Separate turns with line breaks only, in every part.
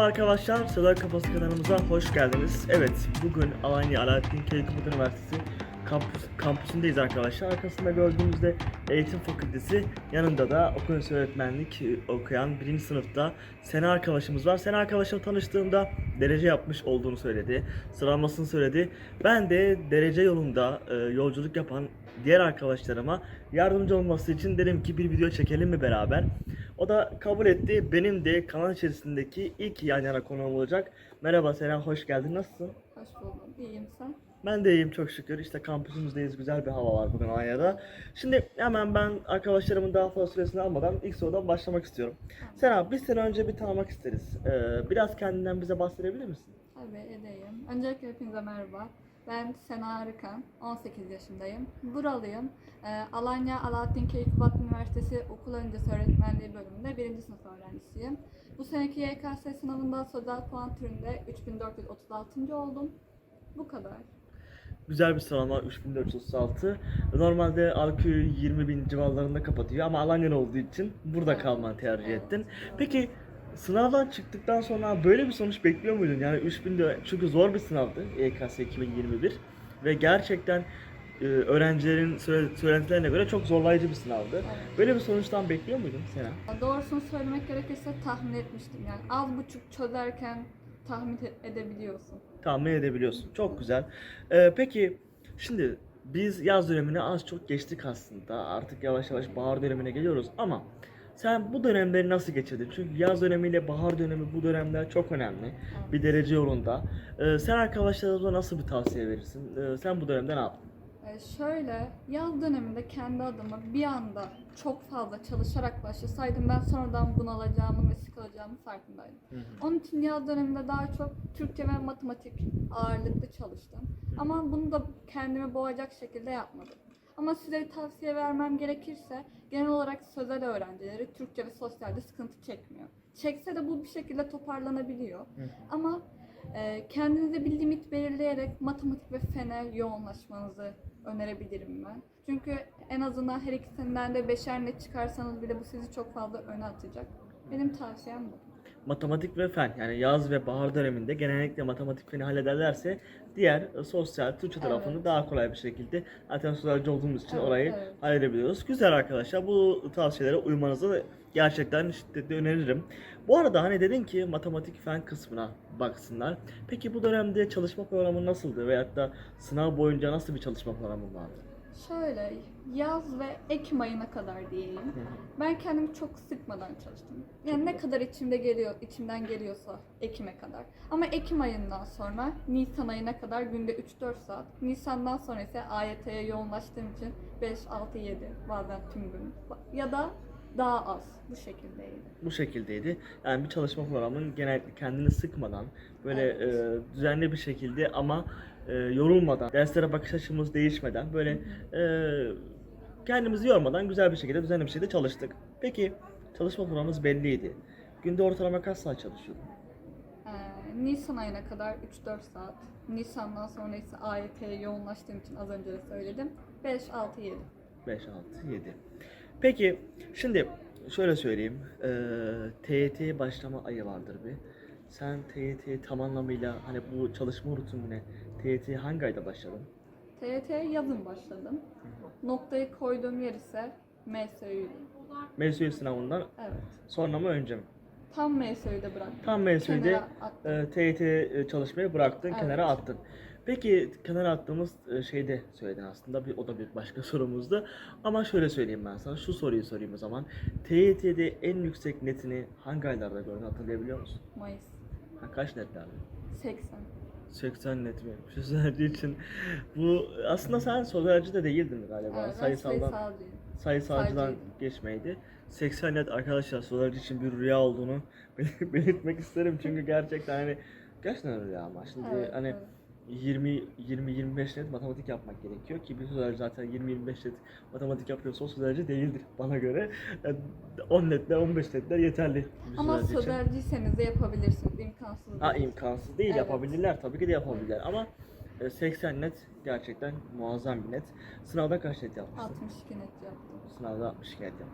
Merhaba arkadaşlar, Sıla Kafası kanalımıza hoş geldiniz. Evet, bugün Alanya Alaaddin Keykubat Üniversitesi kampüs, kampüsündeyiz arkadaşlar. Arkasında gördüğümüzde eğitim fakültesi, yanında da okul öğretmenlik okuyan birinci sınıfta Sena arkadaşımız var. Sena arkadaşımla tanıştığımda derece yapmış olduğunu söyledi, sıralamasını söyledi. Ben de derece yolunda e, yolculuk yapan diğer arkadaşlarıma yardımcı olması için dedim ki bir video çekelim mi beraber. O da kabul etti. Benim de kanal içerisindeki ilk yan yana konuğum olacak. Merhaba Sena, hoş geldin. Nasılsın?
Hoş buldum. İyiyim sen.
Ben de iyiyim çok şükür. İşte kampüsümüzdeyiz. Güzel bir hava var bugün Alanya'da. Şimdi hemen ben arkadaşlarımın daha fazla süresini almadan ilk sorudan başlamak istiyorum. Sena, biz seni önce bir tanımak isteriz. Ee, biraz kendinden bize bahsedebilir misin?
Tabii edeyim. Öncelikle hepinize merhaba. Ben Sena Arıkan, 18 yaşındayım. Buralıyım. Ee, Alanya Alaaddin Keykubat Üniversitesi Okul Öncesi Öğretmenliği bölümünde 1. sınıf öğrencisiyim. Bu seneki YKS sınavında sözel puan türünde 3436. oldum. Bu kadar.
Güzel bir sıralama 3436. Normalde ALKÜ 20 bin civarlarında kapatıyor ama Alanya'da olduğu için burada kalmanı tercih ettin. Peki sınavdan çıktıktan sonra böyle bir sonuç bekliyor muydun? Yani 3000 de çünkü zor bir sınavdı YKS 2021 ve gerçekten e, öğrencilerin söyle- söylentilerine göre çok zorlayıcı bir sınavdı.
Evet.
Böyle bir sonuçtan bekliyor muydun Sena?
Doğrusunu söylemek gerekirse tahmin etmiştim. Yani az buçuk çözerken tahmin e- edebiliyorsun.
tahmin edebiliyorsun. Çok güzel. Ee, peki şimdi biz yaz dönemini az çok geçtik aslında. Artık yavaş yavaş bahar dönemine geliyoruz ama sen bu dönemleri nasıl geçirdin? Çünkü yaz dönemiyle bahar dönemi bu dönemler çok önemli. Bir derece yolunda. Ee, sen arkadaşlarımıza nasıl bir tavsiye verirsin? Ee, sen bu dönemde ne yaptın?
Ee, Şöyle, yaz döneminde kendi adıma bir anda çok fazla çalışarak başlasaydım ben sonradan bunalacağımın ve sıkılacağımın farkındaydım. Onun için yaz döneminde daha çok Türkçe ve matematik ağırlıklı çalıştım. Ama bunu da kendimi boğacak şekilde yapmadım. Ama size tavsiye vermem gerekirse genel olarak sözel öğrencileri Türkçe ve sosyalde sıkıntı çekmiyor. Çekse de bu bir şekilde toparlanabiliyor. Ama e, kendinize bir limit belirleyerek matematik ve fene yoğunlaşmanızı önerebilirim ben. Çünkü en azından her ikisinden de beşer net çıkarsanız bile bu sizi çok fazla öne atacak. Benim tavsiyem bu.
Matematik ve fen yani yaz ve bahar döneminde genellikle matematik feni hallederlerse diğer e, sosyal Türkçe tarafını daha kolay bir şekilde zaten sosyalci olduğumuz için
Evet,
orayı
evet.
halledebiliyoruz. Güzel arkadaşlar bu tavsiyelere uymanızı da gerçekten şiddetle öneririm. Bu arada hani dedin ki matematik fen kısmına baksınlar. Peki bu dönemde çalışma programı nasıldı veyahut da sınav boyunca nasıl bir çalışma programı vardı?
Şöyle yaz ve Ekim ayına kadar diyeyim. Ben kendimi çok sıkmadan çalıştım. Yani ne kadar içimde geliyor, içimden geliyorsa Ekim'e kadar. Ama Ekim ayından sonra Nisan ayına kadar günde 3-4 saat. Nisan'dan sonra ise AYT'ye yoğunlaştığım için 5, 6, 7 bazen tüm gün. Ya da daha az bu şekildeydi.
bu şekildeydi. Yani bir çalışma programının genellikle kendini sıkmadan, böyle e, düzenli bir şekilde ama e, yorulmadan, derslere bakış açımız değişmeden, böyle e, kendimizi yormadan güzel bir şekilde, düzenli bir şekilde çalıştık. Peki çalışma programımız belliydi. Günde ortalama kaç saat çalışıyordun?
Ee, Nisan ayına kadar 3-4 saat. Nisan'dan sonra ise AYT'ye yoğunlaştığım için az önce de söyledim. 5, 6, 7.
5, 6, 7. Peki şimdi şöyle söyleyeyim. E, TYT başlama ayı vardır bir. Sen TYT tam anlamıyla hani bu çalışma rutinine TYT hangi ayda başladın?
TYT'ye yazın başladım. Noktayı koyduğum yer ise MSÜ'ydü.
MSÜ sınavından
Evet.
sonra mı önce mi?
Tam MSÜ'yü de bıraktım.
Tam MSÜ'de
Kenara attım.
e, TYT e, çalışmayı bıraktın,
Evet.
kenara attın. Peki kenara attığımız e, şeyde söyledin aslında. Bir, o da bir başka sorumuzdu. Ama şöyle söyleyeyim ben sana. Şu soruyu sorayım o zaman. TYT'de en yüksek netini hangi aylarda gördün hatırlayabiliyor musun?
Mayıs.
Ha, kaç netlerde?
80.
80 net mi? Sözelci için bu aslında sen sözelci de değildin galiba.
Evet,
Sayısaldan
sayısalcıyım.
sayısalcıdan geçmeydi. 80 net arkadaşlar sorular için bir rüya olduğunu bel- belirtmek isterim çünkü gerçekten hani gerçekten rüya ama şimdi
Evet,
hani
evet.
20 20 25 net matematik yapmak gerekiyor ki bir sorular zaten 20 25 net matematik yapıyorsa o sorularcı değildir bana göre. Yani 10 netler 15 netler yeterli.
Ama sözelciyseniz de yapabilirsiniz. İmkansız
Ha
değil.
imkansız değil
Evet.
yapabilirler tabii ki de yapabilirler ama e, 80 net gerçekten muazzam bir net. Sınavda kaç net yapmıştın?
62 net yaptım.
Sınavda 62 net yaptım.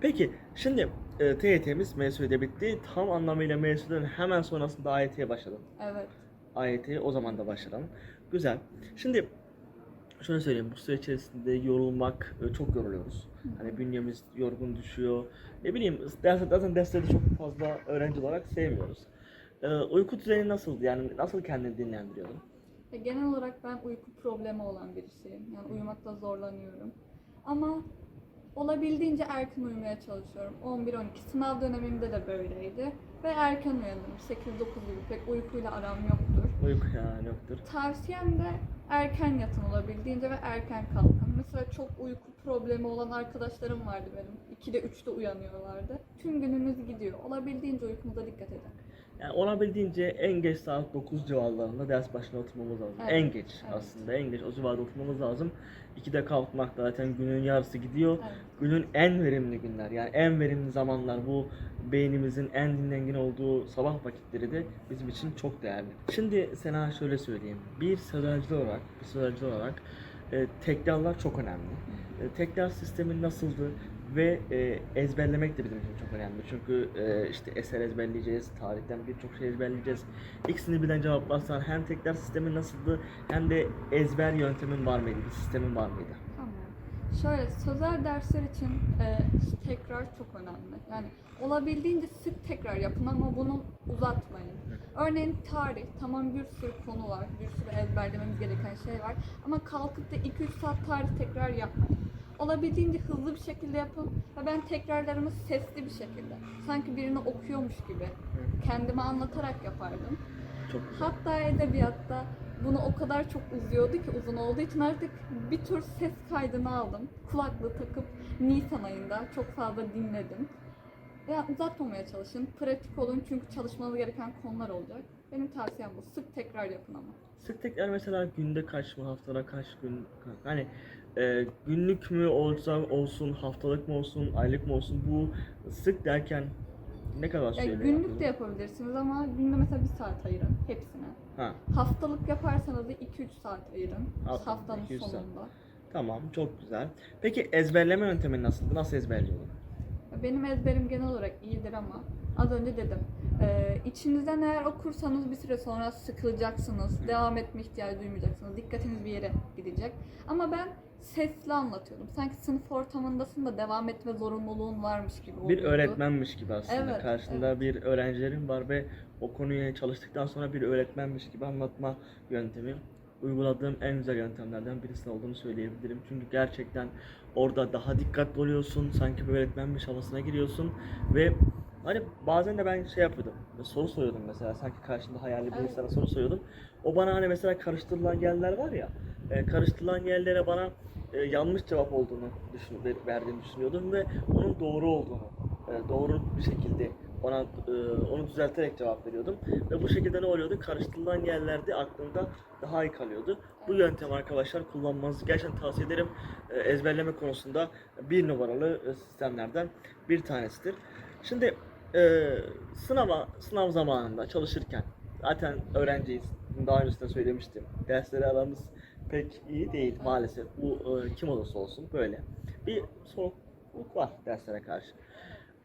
Peki şimdi e, TYT'miz MSÜ'de bitti. Tam anlamıyla MSÜ'den hemen sonrasında AYT'ye başladın.
Evet.
AYT'ye o zaman da başladın. Güzel. Şimdi şöyle söyleyeyim bu süre içerisinde yorulmak e, çok yoruluyoruz. Hani bünyemiz yorgun düşüyor. Ne bileyim ders, zaten dersleri çok fazla öğrenci olarak sevmiyoruz. E, uyku düzeni nasıldı? Yani nasıl kendini dinlendiriyordun?
Genel olarak ben uyku problemi olan birisiyim. Yani uyumakta zorlanıyorum. Ama olabildiğince erken uyumaya çalışıyorum. 11-12 sınav dönemimde de böyleydi. Ve erken uyanırım. 8-9 gibi pek uykuyla aram yoktur.
Uyku yani yoktur.
Tavsiyem de erken yatın olabildiğince ve erken kalkın. Mesela çok uyku problemi olan arkadaşlarım vardı benim. 2'de 3'te uyanıyorlardı. Tüm gününüz gidiyor. Olabildiğince uykumuza dikkat edin.
Yani olabildiğince en geç saat 9 civarlarında ders başına oturmamız lazım.
Evet,
En geç
evet.
aslında en geç o civarda oturmamız lazım. 2'de kalkmak zaten günün yarısı gidiyor.
Evet.
Günün en verimli günler yani en verimli zamanlar bu beynimizin en dinlengin olduğu sabah vakitleri de bizim için çok değerli. Şimdi sana şöyle söyleyeyim. Bir sözelci olarak, bir sözelci olarak e, tekrarlar çok önemli. E, tekrar sistemi nasıldı ve e, ezberlemek de bizim için çok önemli. Çünkü e, işte eser ezberleyeceğiz, tarihten birçok şey ezberleyeceğiz. İkisini birden cevaplarsan hem tekrar sistemi nasıldı hem de ezber yöntemin var mıydı, bir sistemin var mıydı?
Tamam. Şöyle sözel dersler için e, tekrar çok önemli. Yani olabildiğince sık tekrar yapın ama bunu uzatmayın. Örneğin tarih, tamam bir sürü konu var, bir sürü ezberlememiz gereken şey var. Ama kalkıp da 2-3 saat tarih tekrar yapmayın. Olabildiğince hızlı bir şekilde yapın ve ben tekrarlarımı sesli bir şekilde, sanki birini okuyormuş gibi kendime anlatarak yapardım.
Çok güzel.
Hatta edebiyatta bunu o kadar çok uzuyordu ki uzun olduğu için artık bir tür ses kaydını aldım. Kulaklığı takıp Nisan ayında çok fazla dinledim. Ya uzatmamaya çalışın, pratik olun çünkü çalışmanız gereken konular olacak. Benim tavsiyem bu. Sık tekrar yapın ama.
Sık tekrar mesela günde kaç mı, haftada kaç gün, hani e, günlük mü olacak olsun, haftalık mı olsun, aylık mı olsun bu sık derken ne kadar
Ya
süreyle
günlük
yapıyorsun?
de yapabilirsiniz ama günde mesela bir saat ayırın hepsine.
Ha,
Haftalık yaparsanız da 2-3 saat ayırın
Haftalık
haftanın
2-3 saat.
sonunda.
tamam çok güzel. Peki ezberleme yöntemi nasıldı? Nasıl ezberliyordun?
Benim ezberim genel olarak iyidir ama az önce dedim. Ee, içinizden eğer okursanız bir süre sonra sıkılacaksınız. Devam etme ihtiyacı duymayacaksınız. Dikkatiniz bir yere gidecek. Ama ben sesli anlatıyordum. Sanki sınıf ortamındasın da devam etme zorunluluğun varmış gibi oluyordu.
Bir öğretmenmiş gibi aslında.
Evet,
Karşında bir öğrencilerin var ve o konuya çalıştıktan sonra bir öğretmenmiş gibi anlatma yöntemi uyguladığım en güzel yöntemlerden birisi olduğunu söyleyebilirim. Çünkü gerçekten orada daha dikkatli oluyorsun. Sanki bir öğretmenmiş havasına giriyorsun ve hani bazen de ben şey yapıyordum. Soru soruyordum mesela. Sanki karşında hayali bir
Evet.
insana soru soruyordum. O bana hani mesela karıştırılan yerler var ya. e, karıştırılan yerlere bana e, yanlış cevap olduğunu düşün, ver- verdiğini düşünüyordum ve onun doğru olduğunu, e, doğru bir şekilde ona e, onu düzelterek cevap veriyordum ve bu şekilde ne oluyordu? Karıştırılan yerlerde aklımda daha iyi kalıyordu. Bu yöntem arkadaşlar kullanmanızı gerçekten tavsiye ederim. E, ezberleme konusunda bir numaralı e, sistemlerden bir tanesidir. Şimdi e, sınava sınav zamanında çalışırken zaten öğrenciyiz. Daha öncesinde söylemiştim. Dersleri aramız pek iyi değil maalesef. Bu e, kim olursa olsun böyle. Bir soğukluk var derslere karşı.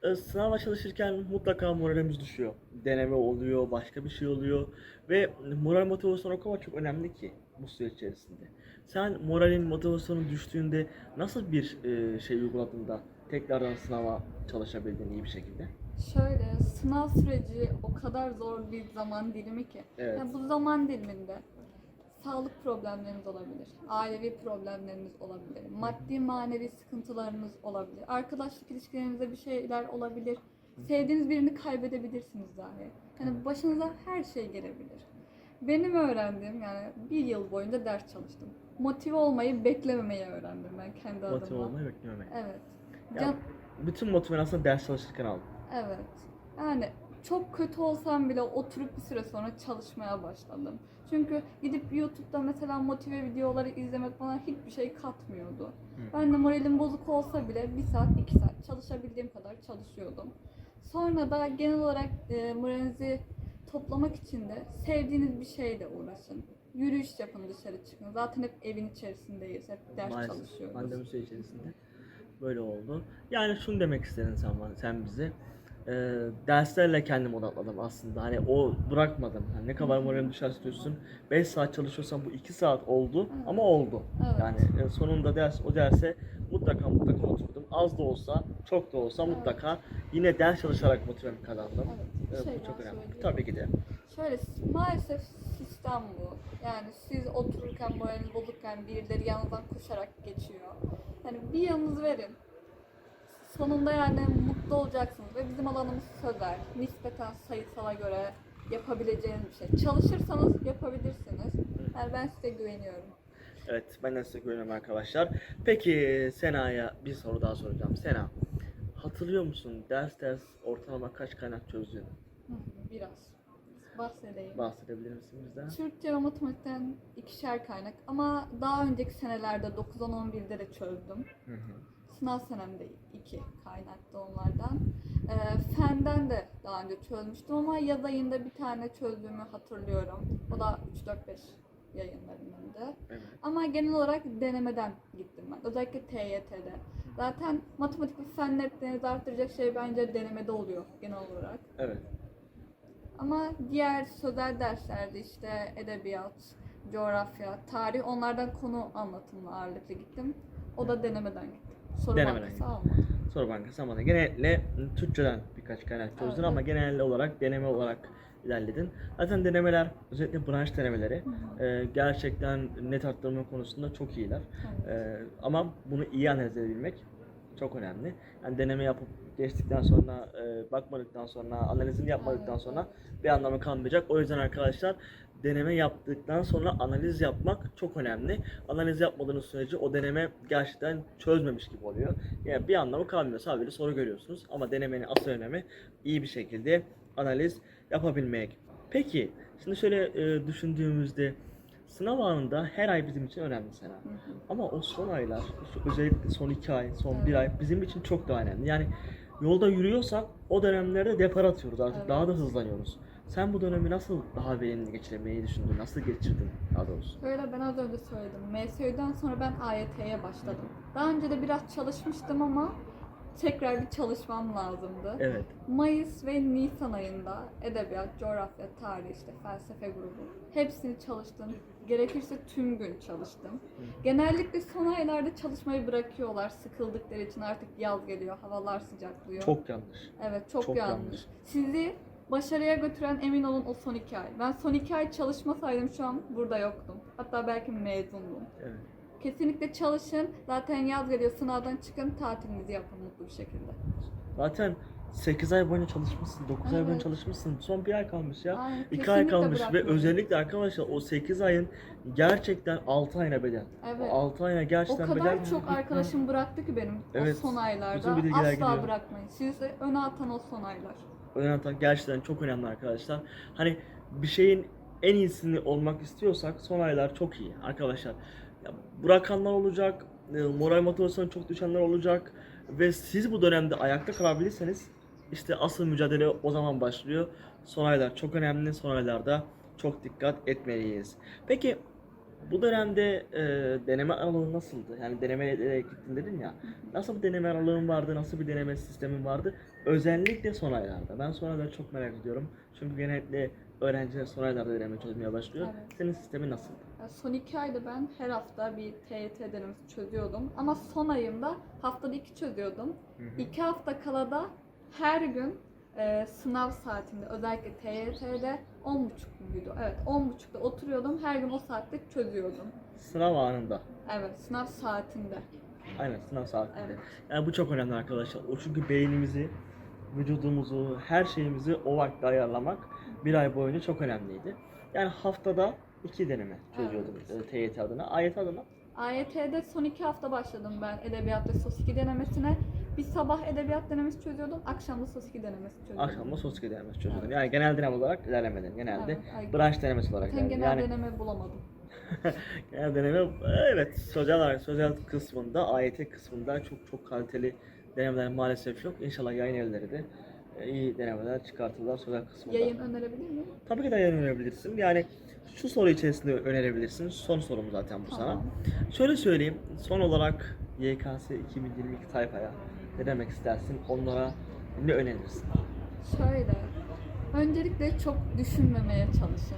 E, sınava çalışırken mutlaka moralimiz düşüyor. Deneme oluyor, başka bir şey oluyor ve moral motivasyon o kadar çok önemli ki bu süreç içerisinde. Sen moralin motivasyonun düştüğünde nasıl bir e, şey uyguladığında tekrardan sınava çalışabildin iyi bir şekilde?
Şöyle sınav süreci o kadar zor bir zaman dilimi ki.
Evet.
Yani bu zaman diliminde sağlık problemleriniz olabilir, ailevi problemleriniz olabilir, maddi manevi sıkıntılarınız olabilir, arkadaşlık ilişkilerinizde bir şeyler olabilir, sevdiğiniz birini kaybedebilirsiniz dahi. Yani başınıza her şey gelebilir. Benim öğrendiğim yani bir yıl boyunca ders çalıştım. Motive olmayı beklememeyi öğrendim ben kendi adıma.
Motive olmayı beklememek.
Evet.
Ya,
Can-
bütün motivasyon aslında ders çalışırken aldım.
Evet. Yani çok kötü olsam bile oturup bir süre sonra çalışmaya başladım. Çünkü gidip YouTube'da mesela motive videoları izlemek bana hiçbir şey katmıyordu. Ben de moralim bozuk olsa bile bir saat, iki saat çalışabildiğim kadar çalışıyordum. Sonra da genel olarak e, moralinizi toplamak için de sevdiğiniz bir şeyle uğraşın. Yürüyüş yapın dışarı çıkın. Zaten hep evin içerisindeyiz. Hep ders
Maalesef
çalışıyoruz.
pandemi içerisinde böyle oldu. Yani şunu demek istedin sen bana, sen bize. Ee, derslerle kendim odakladım aslında. Hani o bırakmadım. Hani ne kadar moralim düşerse düşsün. 5 saat çalışıyorsam bu 2 saat oldu
Evet.
ama oldu.
Evet.
Yani e, sonunda ders o derse mutlaka mutlaka oturdum. Az da olsa, çok da olsa
Evet.
mutlaka yine ders çalışarak motivemi kazandım.
Evet, bir
Evet,
şey
bu çok önemli.
söyleyeyim.
Tabii ki de.
Şöyle maalesef sistem bu. Yani siz otururken moraliniz bozukken birileri yanınızdan koşarak geçiyor. Yani bir yanınız verin. Sonunda yani mutlu olacaksınız ve bizim alanımız sözel. Nispeten sayısala göre yapabileceğiniz bir şey. Çalışırsanız yapabilirsiniz. Yani ben size güveniyorum.
Evet, ben de size güveniyorum arkadaşlar. Peki Sena'ya bir soru daha soracağım. Sena, hatırlıyor musun ders ders ortalama kaç kaynak
hı, Biraz bahsedeyim.
Bahsedebilir misin bizden?
Türkçe ve matematikten ikişer kaynak ama daha önceki senelerde 9-10-11'de de çözdüm.
Hı hı.
Sınav senemde iki kaynaktı onlardan. Ee, fenden de daha önce çözmüştüm ama yaz ayında bir tane çözdüğümü hatırlıyorum. O da 3-4-5 yayınlarında.
Evet.
Ama genel olarak denemeden gittim ben. Özellikle TYT'de. Zaten matematik ve fen netlerinizi arttıracak şey bence denemede oluyor genel olarak.
Evet.
Ama diğer sözel derslerde işte edebiyat, coğrafya, tarih onlardan konu anlatımla ağırlıklı gittim. O da denemeden gittim. Soru
Denemeden
bankası almadım.
Soru bankası ama da genellikle Türkçeden birkaç kaynak çözdün
Evet.
ama genel olarak deneme olarak ilerledin. Zaten denemeler, özellikle branş denemeleri e, gerçekten net arttırma konusunda çok iyiler.
Evet.
E, ama bunu iyi analiz edebilmek çok önemli. Yani deneme yapıp geçtikten sonra, e, bakmadıktan sonra, analizini yapmadıktan sonra bir anlamı kalmayacak. O yüzden arkadaşlar deneme yaptıktan sonra analiz yapmak çok önemli. Analiz yapmadığınız sürece o deneme gerçekten çözmemiş gibi oluyor. Yani bir anlamı kalmıyor. Sadece soru görüyorsunuz. Ama denemenin asıl önemi iyi bir şekilde analiz yapabilmek. Peki, şimdi şöyle e, düşündüğümüzde sınav anında her ay bizim için önemli
hı.
Ama o son aylar, özellikle son iki ay, son bir ay bizim için çok daha önemli. Yani yolda yürüyorsak o dönemlerde depar atıyoruz artık
Evet.
daha da hızlanıyoruz. Sen bu dönemi nasıl daha verimli geçirmeyi düşündün? Nasıl geçirdin daha doğrusu?
Böyle ben az önce söyledim. MSÜ'den sonra ben AYT'ye başladım. Daha önce de biraz çalışmıştım ama tekrar bir çalışmam lazımdı.
Evet.
Mayıs ve Nisan ayında edebiyat, coğrafya, tarih, işte felsefe grubu hepsini çalıştım. Gerekirse tüm gün çalıştım. Genellikle son aylarda çalışmayı bırakıyorlar sıkıldıkları için artık yaz geliyor, havalar sıcaklıyor.
Çok yanlış.
Evet çok,
Çok
yanlış.
yanlış.
Sizi başarıya götüren emin olun o son iki ay. Ben son iki ay çalışmasaydım şu an burada yoktum. Hatta belki mezundum.
Evet.
Kesinlikle çalışın. Zaten yaz geliyor sınavdan çıkın tatilinizi yapın mutlu bir şekilde.
Zaten 8 ay boyunca çalışmışsın, 9 ay boyunca
Evet.
çalışmışsın. Son bir ay kalmış ya.
Aynen,
2 ay kalmış ve özellikle arkadaşlar o 8 ayın gerçekten 6 ayına bedel.
Evet.
O 6 ayına
O
gerçekten bedel.
kadar çok arkadaşım bıraktı ki benim
Evet,
o son aylarda. Asla
gidiyor.
bırakmayın. Sizi öne atan o son aylar.
Önemli gerçekten çok önemli arkadaşlar. Hani bir şeyin en iyisini olmak istiyorsak son aylar çok iyi arkadaşlar. Ya, bırakanlar olacak, e, moral motivasyonu çok düşenler olacak ve siz bu dönemde ayakta kalabilirseniz işte asıl mücadele o zaman başlıyor. Son aylar çok önemli. Son aylarda çok dikkat etmeliyiz. Peki bu dönemde e, deneme aralığı nasıldı? Yani denemelere gittin dedin ya. Nasıl bir deneme aralığın vardı? Nasıl bir deneme sistemin vardı? Özellikle son aylarda. Ben son ayları çok merak ediyorum. Çünkü genellikle öğrenciler son aylarda deneme çözmeye başlıyor.
Evet.
Senin sistemin nasıldı?
Son iki ayda ben her hafta bir TYT denemesi çözüyordum. Ama son ayımda haftada iki çözüyordum. İki hafta kala da her gün e, sınav saatinde özellikle TYT'de 10.30 muydu? Evet 10.30'da oturuyordum. Her gün o saatte çözüyordum.
Sınav anında.
Evet sınav saatinde.
Aynen sınav saatinde.
Evet.
Yani bu çok önemli arkadaşlar. O çünkü beynimizi, vücudumuzu, her şeyimizi o vakte ayarlamak bir ay boyunca çok önemliydi. Yani haftada iki deneme çözüyordum e, TYT adına. AYT adına
AYT'de son iki hafta başladım ben edebiyat ve sos 2 denemesine. Bir sabah edebiyat denemesi çözüyordum, akşam da sos 2 denemesi çözüyordum.
akşamda sosyal denemesi çözüyordum.
Evet.
Yani genel deneme olarak ilerlemedin. Genelde
Evet,
branş denemesi olarak
Sen genel
Yani
deneme bulamadım.
genel deneme evet sözel olarak sözel kısmında AYT kısmında çok çok kaliteli denemeler maalesef yok. İnşallah yayın evleri de e, iyi denemeler çıkartırlar sözel kısmında.
Yayın önerebilir miyim?
Tabii ki de yayın önerebilirsin. Yani şu soru içerisinde önerebilirsin. Son sorum zaten bu sana.
Tamam.
Şöyle söyleyeyim. Son olarak YKS 2022 tayfaya ne demek istersin? Onlara ne önerirsin?
Şöyle. Öncelikle çok düşünmemeye çalışın.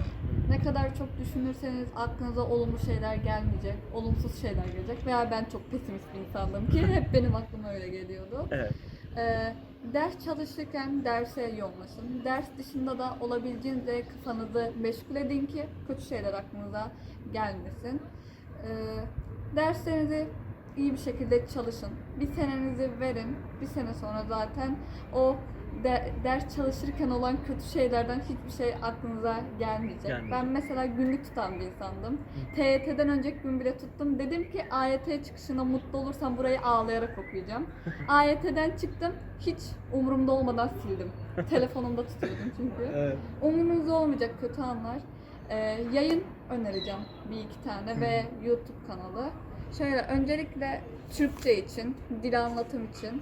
Ne kadar çok düşünürseniz aklınıza olumlu şeyler gelmeyecek, olumsuz şeyler gelecek. Veya ben çok pesimist bir insandım ki hep benim aklıma öyle geliyordu.
Evet.
Ee, ders çalışırken derse yoğunlaşın. Ders dışında da olabildiğince kafanızı meşgul edin ki kötü şeyler aklınıza gelmesin. Ee, derslerinizi iyi bir şekilde çalışın. Bir senenizi verin. Bir sene sonra zaten o de- ders çalışırken olan kötü şeylerden hiçbir şey aklınıza gelmeyecek.
Gelmeyecek.
Ben mesela günlük tutan bir insandım. TYT'den önceki gün bile tuttum. Dedim ki AYT çıkışında mutlu olursam burayı ağlayarak okuyacağım. AYT'den çıktım. Hiç umurumda olmadan sildim. Telefonumda tutuyordum çünkü.
Evet.
Umurunuzda olmayacak kötü anlar. Ee, yayın önereceğim bir iki tane ve YouTube kanalı. Şöyle öncelikle Türkçe için, dil anlatım için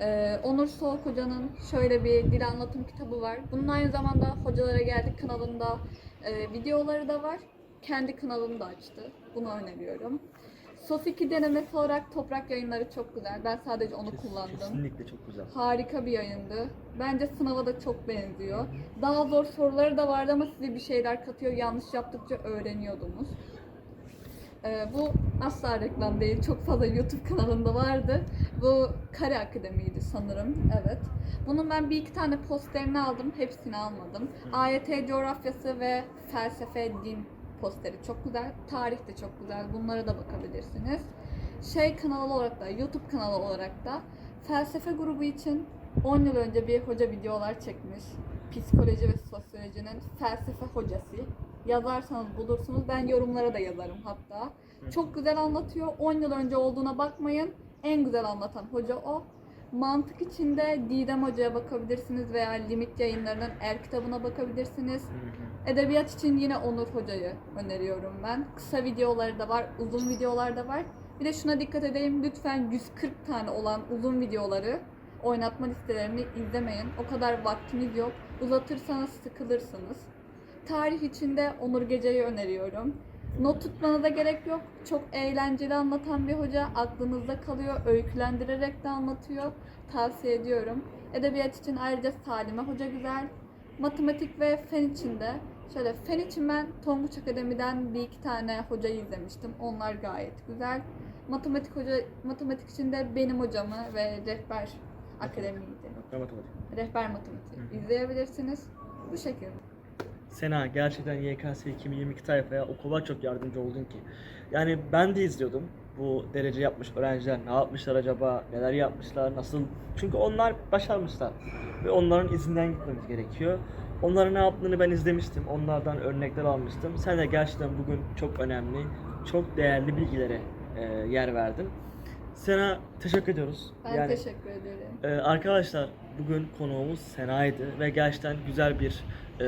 ee, Onur Soğuk Hoca'nın şöyle bir dil anlatım kitabı var. Bunun aynı zamanda Hocalara Geldik kanalında e, videoları da var. Kendi kanalını da açtı. Bunu öneriyorum. 2 denemesi olarak Toprak Yayınları çok güzel. Ben sadece onu kullandım.
Kesinlikle çok güzel.
Harika bir yayındı. Bence sınava da çok benziyor. Daha zor soruları da vardı ama size bir şeyler katıyor. Yanlış yaptıkça öğreniyordunuz. Ee, bu asla reklam değil. Çok fazla YouTube kanalında vardı. Bu Kare Akademi'ydi sanırım. Evet. Bunun ben bir iki tane posterini aldım. Hepsini almadım. AYT coğrafyası ve felsefe din posteri çok güzel. Tarih de çok güzel. Bunlara da bakabilirsiniz. Şey kanalı olarak da, YouTube kanalı olarak da felsefe grubu için 10 yıl önce bir hoca videolar çekmiş. Psikoloji ve sosyolojinin felsefe hocası. Yazarsanız bulursunuz. Ben yorumlara da yazarım hatta. Çok güzel anlatıyor. 10 yıl önce olduğuna bakmayın. En güzel anlatan hoca o. Mantık içinde Didem Hoca'ya bakabilirsiniz veya Limit Yayınları'nın Er kitabına bakabilirsiniz. Edebiyat için yine Onur Hoca'yı öneriyorum ben. Kısa videoları da var, uzun videolar da var. Bir de şuna dikkat edeyim, lütfen 140 tane olan uzun videoları oynatma listelerini izlemeyin. O kadar vaktiniz yok. Uzatırsanız sıkılırsınız. Tarih için de Onur Gece'yi öneriyorum. Not tutmanıza gerek yok. Çok eğlenceli anlatan bir hoca. Aklınızda kalıyor. Öykülendirerek de anlatıyor. Tavsiye ediyorum. Edebiyat için ayrıca Salime Hoca güzel. Matematik ve fen için de şöyle fen için ben Tonguç Akademi'den bir iki tane hocayı izlemiştim. Onlar gayet güzel. Matematik hoca matematik için de benim hocamı ve rehber akademiydi.
Ben matematik.
Rehber matematik izleyebilirsiniz. Bu şekilde.
Sena gerçekten YKS 2022 tayfaya o kadar çok yardımcı oldun ki. Yani ben de izliyordum. Bu derece yapmış öğrenciler ne yapmışlar acaba, neler yapmışlar, nasıl... Çünkü onlar başarmışlar ve onların izinden gitmemiz gerekiyor. Onların ne yaptığını ben izlemiştim, onlardan örnekler almıştım. Sen de gerçekten bugün çok önemli, çok değerli bilgilere e, yer verdin. Sena teşekkür ediyoruz.
Ben teşekkür ederim.
Ee, arkadaşlar bugün konuğumuz Sena'ydı ve gerçekten güzel bir e,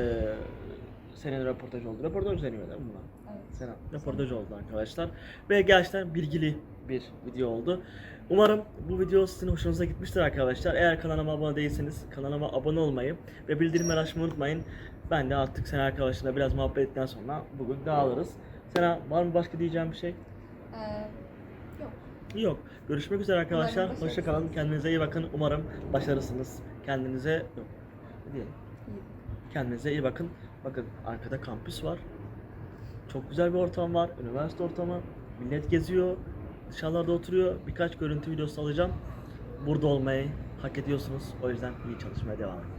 senin röportaj oldu. Röportaj deniyor değil mi buna?
Evet.
Sena röportaj oldu arkadaşlar ve gerçekten bilgili bir video oldu. Umarım bu video sizin hoşunuza gitmiştir arkadaşlar. Eğer kanalıma abone değilseniz kanalıma abone olmayı ve bildirimleri açmayı unutmayın. Ben de artık Sena arkadaşlarla biraz muhabbet ettikten sonra bugün dağılırız. Sena var mı başka diyeceğim bir şey?
Ee, yok.
Yok. Görüşmek üzere arkadaşlar.
Umarım
Hoşça kalın. Kendinize iyi bakın. Umarım başarısınız. Kendinize yok. Ne diyelim?
İyi.
Kendinize iyi bakın. Bakın arkada kampüs var. Çok güzel bir ortam var. Üniversite ortamı. Millet geziyor. Dışarılarda oturuyor. Birkaç görüntü videosu alacağım. Burada olmayı hak ediyorsunuz. O yüzden iyi çalışmaya devam edin.